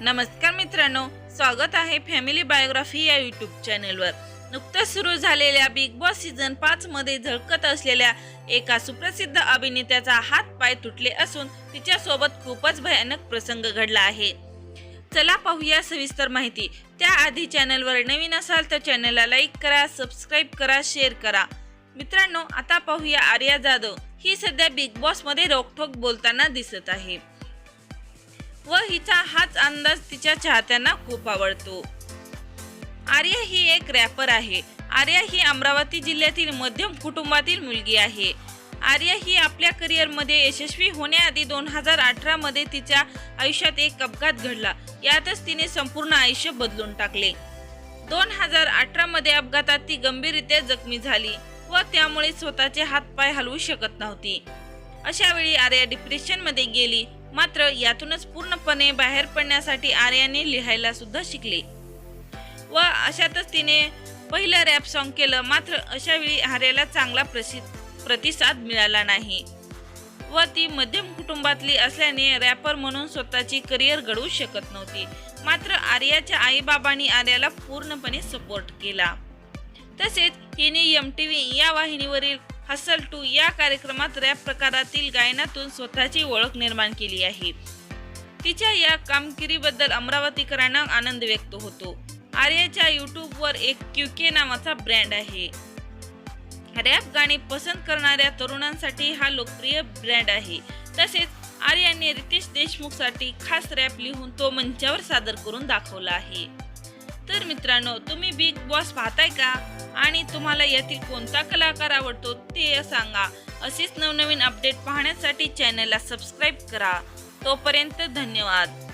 नमस्कार मित्रांनो स्वागत आहे फॅमिली बायोग्राफी या यूट्यूब चॅनेलवर नुकतंच सुरू झालेल्या बिग बॉस सीझन पाच मध्ये झळकत असलेल्या एका सुप्रसिद्ध अभिनेत्याचा हात पाय तुटले असून तिच्यासोबत खूपच भयानक प्रसंग घडला आहे. चला पाहूया सविस्तर माहिती. त्याआधी चॅनलवर नवीन असाल तर चॅनलला लाईक करा सबस्क्राईब करा शेअर करा. मित्रांनो आता पाहूया आर्या जाधव. ही सध्या बिग बॉसमध्ये रोखोक बोलताना दिसत आहे. व हिचा हाच अंदाज तिच्या चाहत्यांना खूप आवडतो. आर्या ही एक रॅपर आहे. आर्या ही अमरावती जिल्ह्यातील मध्यम कुटुंबातील मुलगी आहे. आर्या ही आपल्या करिअरमध्ये यशस्वी होण्याआधी दोन हजार अठरामध्ये तिच्या आयुष्यात एक अपघात घडला. यातच तिने संपूर्ण आयुष्य बदलून टाकले. दोन हजार अठरामध्ये अपघातात ती गंभीररित्या जखमी झाली व त्यामुळे स्वतःचे हातपाय हलवू शकत नव्हती. अशा वेळी आर्या डिप्रेशनमध्ये गेली मात्र यातूनच पूर्णपणे बाहेर पडण्यासाठी आर्याने लिहायला सुद्धा शिकले. व अशातच तिने पहिलं रॅप सॉन्ग केलं मात्र अशा वेळी आर्याला चांगला प्रसि प्रतिसाद मिळाला नाही. व ती मध्यम कुटुंबातली असल्याने रॅपर म्हणून स्वतःची करिअर घडवू शकत नव्हती. मात्र आर्याच्या आईबाबांनी आर्याला पूर्णपणे सपोर्ट केला. तसेच हिने एम टी व्ही या वाहिनीवरील हसल टू या कार्यक्रमात रॅप प्रकारातील गायनातून स्वतःची ओळख निर्माण केली आहे. तिच्या या कामगिरीबद्दल अमरावतीकरांना आनंद व्यक्त होतो. आर्याच्या यूट्यूबवर एक क्यूके नावाचा ब्रँड आहे. रॅप गाणी पसंत करणाऱ्या तरुणांसाठी हा लोकप्रिय ब्रँड आहे. तसेच आर्याने रितेश देशमुखसाठी खास रॅप लिहून तो मंचावर सादर करून दाखवला आहे. तर मित्रांनो तुम्ही बिग बॉस पाहताय का? आणि तुम्हाला यातील कोणता कलाकार आवडतो ते सांगा. असेच नवनवीन अपडेट पाहण्यासाठी चॅनलला सबस्क्राईब करा. तोपर्यंत धन्यवाद.